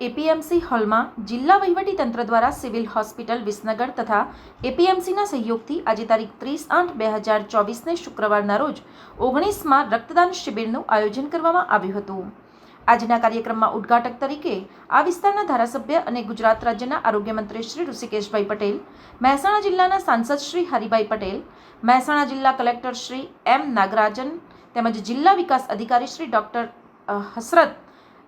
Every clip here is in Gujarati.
એપીએમસી હોલમાં જિલ્લા તંત્ર દ્વારા સિવિલ હોસ્પિટલ વિસનગર તથા એપીએમસીના સહયોગથી આજે તારીખ ત્રીસ આઠ બે હજાર ચોવીસને શુક્રવારના રોજ ઓગણીસમાં રક્તદાન શિબિરનું આયોજન કરવામાં આવ્યું હતું. આજના કાર્યક્રમમાં ઉદ્ઘાટક તરીકે આ વિસ્તારના ધારાસભ્ય અને ગુજરાત રાજ્યના આરોગ્ય મંત્રી શ્રી ઋષિકેશભાઈ પટેલ, મહેસાણા જિલ્લાના સાંસદ શ્રી હરિભાઈ પટેલ, મહેસાણા જિલ્લા કલેક્ટર શ્રી એમ નાગરાજન તેમજ જિલ્લા વિકાસ અધિકારી શ્રી ડૉક્ટર હસરત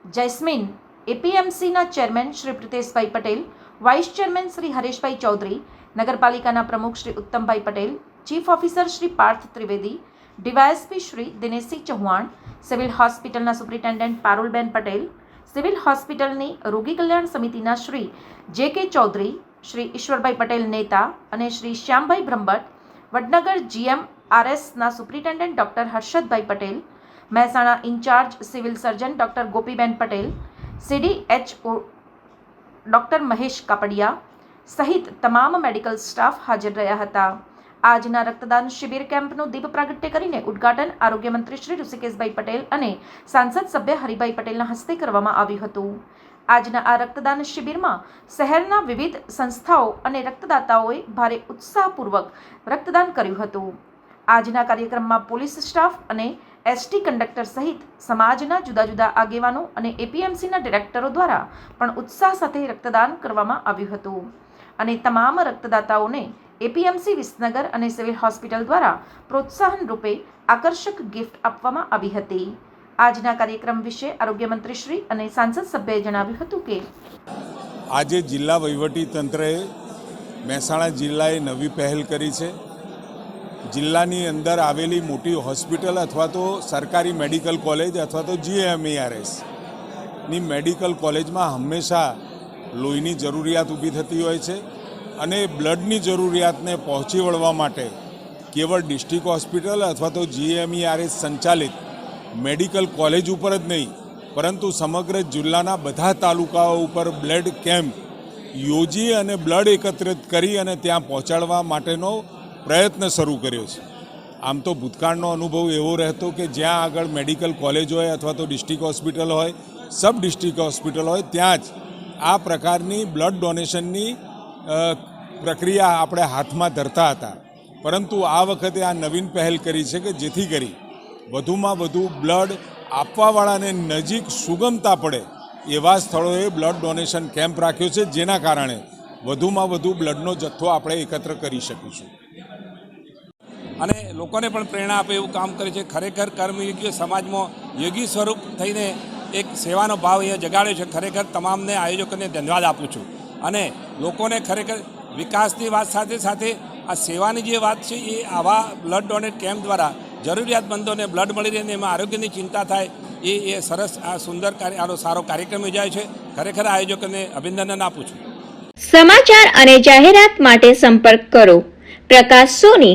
જૈસ્મીન, એપીએમસીના chairman Shri પ્રિતેશભાઈ Patel, vice chairman Shri Hareshbhai Chaudhary, નગરપાલિકાના પ્રમુખ Shri Uttambhai Patel, chief officer Shri Parth Trivedi, DYSP Shri Dineshsinh Chauhan, civil હોસ્પિટલના સુપ્રિન્ટેન્ડન્ટ પારુલબેન પટેલ, સિવિલ હોસ્પિટલની રોગી કલ્યાણ સમિતિના શ્રી જે કે ચૌધરી, શ્રી ઈશ્વરભાઈ પટેલ નેતા અને શ્રી શ્યામભાઈ બ્રહ્મભટ્ટ, વડનગર જીએમ આરએસના superintendent doctor Harshadbhai Patel Mehsana incharge civil surgeon doctor Gopiben Patel CDHO doctor Mahesh Kapadia સહિત તમામ મેડિકલ સ્ટાફ હાજર રહ્યા હતા. આજના રક્તદાન શિબિર કેમ્પનું દીપ પ્રાગટ્ય કરીને ઉદ્ઘાટન આરોગ્ય મંત્રી શ્રી ઋષિકેશભાઈ પટેલ અને સાંસદ સભ્ય હરિભાઈ પટેલના હસ્તે કરવામાં આવ્યું હતું. આજના આ રક્તદાન શિબિરમાં શહેરના વિવિધ સંસ્થાઓ અને રક્તદાતાઓએ ભારે ઉત્સાહપૂર્વક રક્તદાન કર્યું હતું. આજના કાર્યક્રમમાં પોલીસ સ્ટાફ અને એસટી કંડક્ટર સહિત સમાજના જુદા જુદા આગેવાનો અને એપીએમસીના ડિરેક્ટરો દ્વારા પણ ઉત્સાહ સાથે રક્તદાન કરવામાં આવ્યું હતું. અને તમામ રક્તદાતાઓને એપીએમસી વિસનગર અને સિવિલ હોસ્પિટલ દ્વારા પ્રોત્સાહન રૂપે આકર્ષક ગિફ્ટ આપવામાં આવી હતી. આજના કાર્યક્રમ વિશે આરોગ્ય મંત્રી શ્રી અને સાંસદ સભ્યએ જણાવ્યું હતું કે આજે જિલ્લા વહીવટી તંત્રએ મહેસાણા જિલ્લાએ નવી પહેલ કરી છે. જિલ્લાની અંદર આવેલી મોટી હોસ્પિટલ અથવા તો સરકારી મેડિકલ કોલેજ અથવા તો ની મેડિકલ કોલેજમાં હંમેશા લોહીની જરૂરિયાત ઊભી થતી હોય છે અને બ્લડની જરૂરિયાતને પહોંચી વળવા માટે કેવળ ડિસ્ટ્રિક્ટ હોસ્પિટલ અથવા તો જીએમઈઆરએસ સંચાલિત મેડિકલ કોલેજ ઉપર જ નહીં, પરંતુ સમગ્ર જિલ્લાના બધા તાલુકાઓ ઉપર બ્લડ કેમ્પ યોજી અને બ્લડ એકત્રિત કરી અને ત્યાં પહોંચાડવા માટેનો પ્રયત્ન શરૂ કર્યો છે. આમ તો ભૂતકાળનો અનુભવ એવો રહેતો કે જ્યાં આગળ મેડિકલ કોલેજ હોય અથવા તો ડિસ્ટ્રિક્ટ હોસ્પિટલ હોય, સબ ડિસ્ટ્રિક્ટ હોસ્પિટલ હોય, ત્યાં જ આ પ્રકારની બ્લડ ડોનેશનની પ્રક્રિયા આપણે હાથમાં ધરતા હતા. પરંતુ આ વખતે આ નવીન પહેલ કરી છે કે જેથી કરી વધુમાં વધુ બ્લડ આપવાવાળાને નજીક સુગમતા પડે એવા સ્થળોએ બ્લડ ડોનેશન કેમ્પ રાખ્યો છે, જેના કારણે વધુમાં વધુ બ્લડનો જથ્થો આપણે એકત્ર કરી શકીશું. અને લોકોને પણ પ્રેરણા આપે એવું કામ કરે છે. ખરેખર કર્મયોગીઓ સમાજમાં યોગી સ્વરૂપ થઈને એક સેવાનો ભાવ એ જગાડ્યો છે. ખરેખર તમામને આયોજકોને ધન્યવાદ આપું છું. અને લોકોને ખરેખર વિકાસની વાત સાથે સાથે આ સેવાની જે વાત છે એ આવા બ્લડ ડોનેટ કેમ્પ દ્વારા જરૂરિયાતમંદોને બ્લડ મળી રહે અને એમાં આરોગ્યની ચિંતા થાય એ એ સરસ આ સુંદર કાર્ય આનો સારો કાર્યક્રમ યોજાય છે. ખરેખર આયોજકોને અભિનંદન આપું છું. સમાચાર અને જાહેરાત માટે સંપર્ક કરો. પ્રકાશ સોની